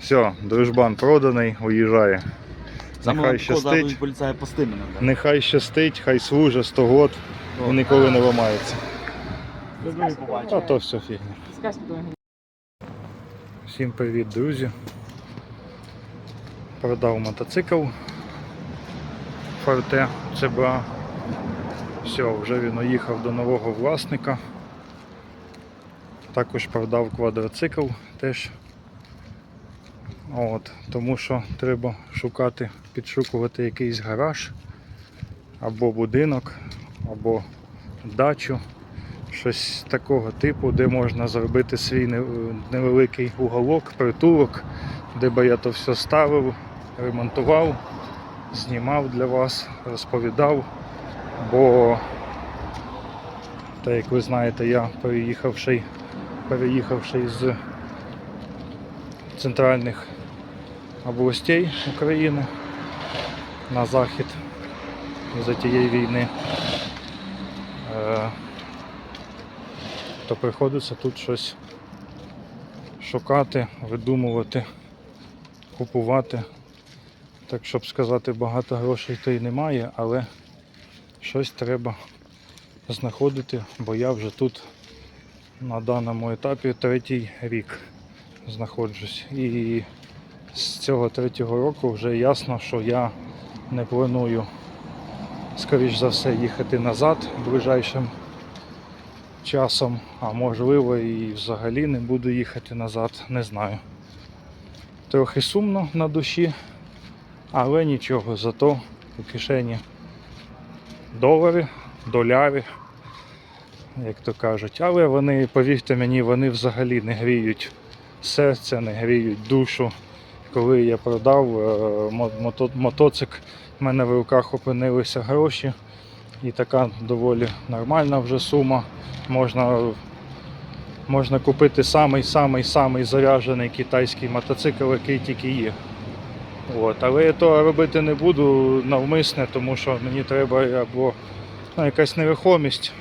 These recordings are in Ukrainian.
Все, дружбан проданий, уїжджає. Нехай щастить, нехай щастить, хай служить 100 год і ніколи не ламається. А то все фігня. Всім привіт, друзі. Продав мотоцикл Форте ЦБА. Все, вже він уїхав до нового власника. Також продав квадроцикл теж. От, тому що треба шукати, підшукувати якийсь гараж або будинок, або дачу щось такого типу, де можна зробити свій невеликий уголок, притулок, де би я то все ставив, ремонтував, знімав для вас, розповідав. Бо, так як ви знаєте, я переїхавши, переїхавши з центральних областей України на захід за тієї війни. Е, то приходиться тут щось шукати, видумувати, купувати. Так, щоб сказати, багато грошей то й немає, але щось треба знаходити, бо я вже тут на даному етапі третій рік знаходжусь. І з цього третього року вже ясно, що я не планую, скоріш за все, їхати назад ближайшим часом, а можливо і взагалі не буду їхати назад, не знаю. Трохи сумно на душі, але нічого, зато у кишені долари, доляри, як то кажуть. Але вони, повірте мені, вони взагалі не гріють серце, не гріють душу. Коли я продав е, мото- мотоцик, в мене в руках опинилися гроші. І така доволі нормальна вже сума можна, можна купити самий-самий-самий заряджений китайський мотоцикл, який тільки є. От. Але я то робити не буду навмисне, тому що мені треба або ну, якась нерухомість,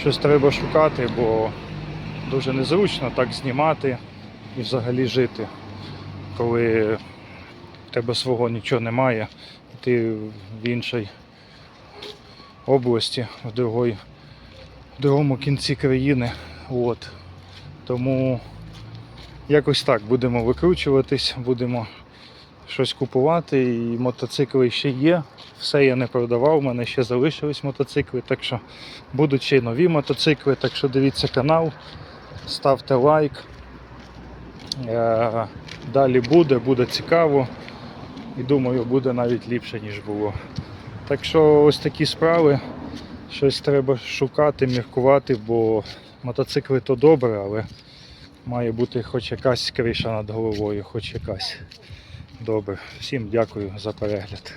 щось треба шукати, бо дуже незручно так знімати і взагалі жити, коли в тебе свого нічого немає, і ти в іншій області, в другій в другому кінці країни. От. Тому якось так будемо викручуватись, будемо щось купувати. І мотоцикли ще є. Все я не продавав, у мене ще залишились мотоцикли, так що будуть ще й нові мотоцикли. Так що дивіться канал, ставте лайк. Е, Далі буде, буде цікаво. І думаю, буде навіть ліпше, ніж було. Так що ось такі справи. Щось треба шукати, міркувати, бо мотоцикли то добре, але має бути хоч якась криша над головою, хоч якась. Добре. Всім дякую за перегляд.